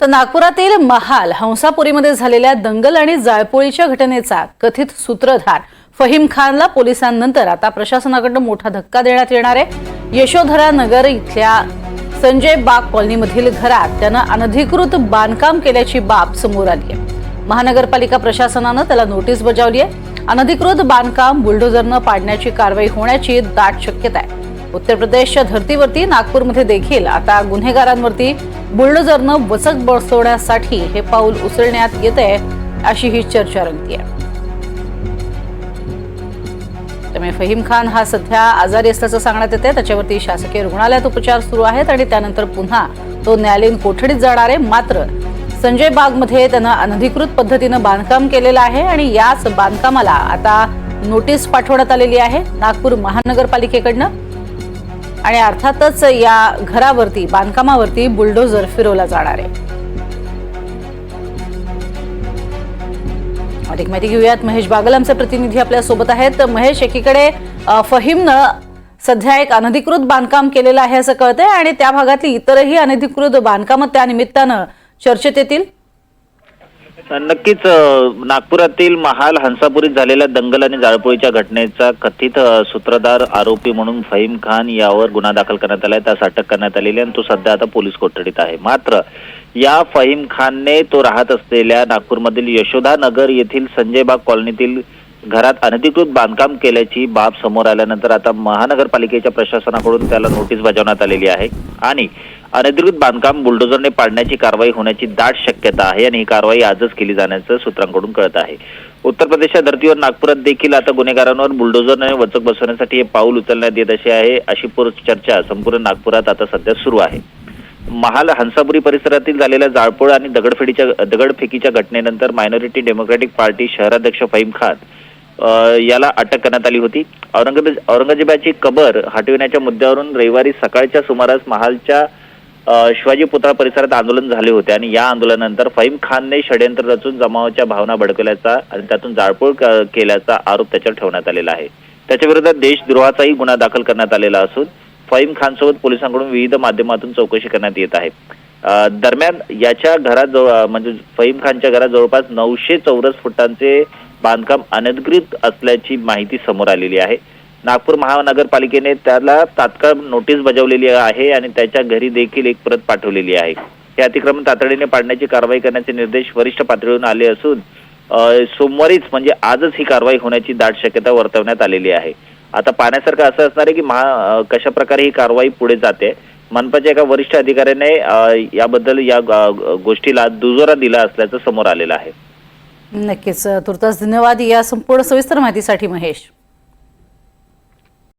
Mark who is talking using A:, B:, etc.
A: तर नागपुरातील महाल हंसापुरीमध्ये झालेल्या दंगल आणि जाळपोळीच्या घटनेचा कथित सूत्रधार फहीम खानला पोलिसांनंतर आता प्रशासनाकडून मोठा धक्का देण्यात येणार आहे. यशोधरा नगर इथल्या संजय बाग कॉलनीमधील घरात त्यानं अनधिकृत बांधकाम केल्याची बाब समोर आली आहे. महानगरपालिका प्रशासनानं त्याला नोटीस बजावली आहे. अनधिकृत बांधकाम बुलडोझरनं पाडण्याची कारवाई होण्याची दाट शक्यता आहे. उत्तर प्रदेशच्या धर्तीवरती नागपूरमध्ये देखील आता गुन्हेगारांवरती बुलडोझरनं वचक बसवण्यासाठी हे पाऊल उचलण्यात येत आहे अशी ही चर्चा रंगती आहे त्यामुळे फहीम खान हा सध्या आजारी असल्याचं सांगण्यात येते त्याच्यावरती शासकीय रुग्णालयात उपचार सुरू आहेत आणि त्यानंतर पुन्हा तो न्यायालयीन कोठडीत जाणार आहे. मात्र संजय बागमध्ये त्यानं अनधिकृत पद्धतीनं बांधकाम केलेलं आहे आणि याच बांधकामाला आता नोटीस पाठवण्यात आलेली आहे. नागपूर महानगरपालिकेकडनं आणि अर्थातच या घरावरती बांधकामावरती बुलडोझर फिरवला जाणार आहे. अधिक माहिती घेऊयात. महेश बागल आमचे प्रतिनिधी आपल्यासोबत आहेत. तर महेश एकीकडे फहीमनं सध्या एक अनधिकृत बांधकाम केलेलं आहे असं कळतंय आणि त्या भागातली इतरही अनधिकृत बांधकामं त्या निमित्तानं चर्चेत येतील.
B: नक्कीच नागपुरातील महाल हंसापुरीत झालेल्या दंगल आणि जाळपोळीच्या घटनेचा कथित सूत्रधार आरोपी म्हणून फहीम खान यावर गुन्हा दाखल करण्यात आलाय त्यास अटक करण्यात आलेली आणि तो सध्या आता पोलीस कोठडीत आहे. मात्र या फहीम खानने तो राहत असलेल्या नागपूरमधील यशोदा नगर येथील संजय बाग कॉलनीतील घरात अनधिकृत बांधकाम केल्याची बाब समोर आल्यानंतर आता महानगरपालिकेच्या प्रशासनाकडून त्याला नोटीस बजावण्यात आलेली आहे. आणि अनधिकृत बांधकाम बुलडोझरने पाडण्याची कारवाई होण्याची दाट शक्यता आहे आणि ही कारवाई आजच केली जाण्याचं सूत्रांकडून कळत आहे. उत्तर प्रदेशच्या धर्तीवर नागपुरात देखील आता गुन्हेगारांवर बुलडोझरने वचक बसवण्यासाठी हे पाऊल उचलण्यात येत अशी आहे अशी पूर्व चर्चा संपूर्ण नागपुरात आता सध्या सुरू आहे. महाल हंसापुरी परिसरातील झालेल्या जाळपोळ आणि दगडफेडीच्या दगडफेकीच्या घटनेनंतर मायनॉरिटी डेमोक्रॅटिक पार्टी शहराध्यक्ष फहीम खान याला अटक करण्यात आली होती. औरंगजेब औरंगजेबाची कबर हटविण्याच्या मुद्द्यावरून रविवारी सकाळच्या सुमारास महालच्या शिवाजी पुतळा परिसरात आंदोलन झाले होते आणि या आंदोलनानंतर फहीम खानने षडयंत्र रचून जमावाच्या भावना भडकल्याचा आणि त्यातून जाळपोळ केल्याचा आरोप त्याच्यावर ठेवण्यात आलेला आहे. त्याच्या विरोधात देशद्रोहाचाही गुन्हा दाखल करण्यात आलेला असून फहीम खानसोबत पोलिसांकडून विविध माध्यमातून चौकशी करण्यात येत आहे. दरम्यान याच्या घरात म्हणजे फहीम खानच्या घरात जवळपास नऊशे चौरस फुटांचे बांधकाम अनधिकृत असल्याची माहिती समोर आलेली आहे. नागपूर महानगरपालिकेने त्याला तात्काळ नोटीस बजावलेली आहे आणि त्याच्या घरी देखील एक प्रत पाठवलेली आहे. हे अतिक्रमण तातडीने पाडण्याची कारवाई करण्याचे निर्देश वरिष्ठ पातळीवरून आले असून सोमवारीच म्हणजे आजच ही कारवाई होण्याची दाट शक्यता वर्तवण्यात आलेली आहे. आता पाहण्यासारखं असं असणार आहे की महा कशा प्रकारे ही कारवाई पुढे जाते? मनपाच्या एका वरिष्ठ अधिकाऱ्याने याबद्दल या ग- गोष्टीला दुजोरा दिला असल्याचं समोर आलेलं आहे.
A: नक्कीच तुर्तास धन्यवाद. या संपूर्ण सविस्तर माहितीसाठी महेश.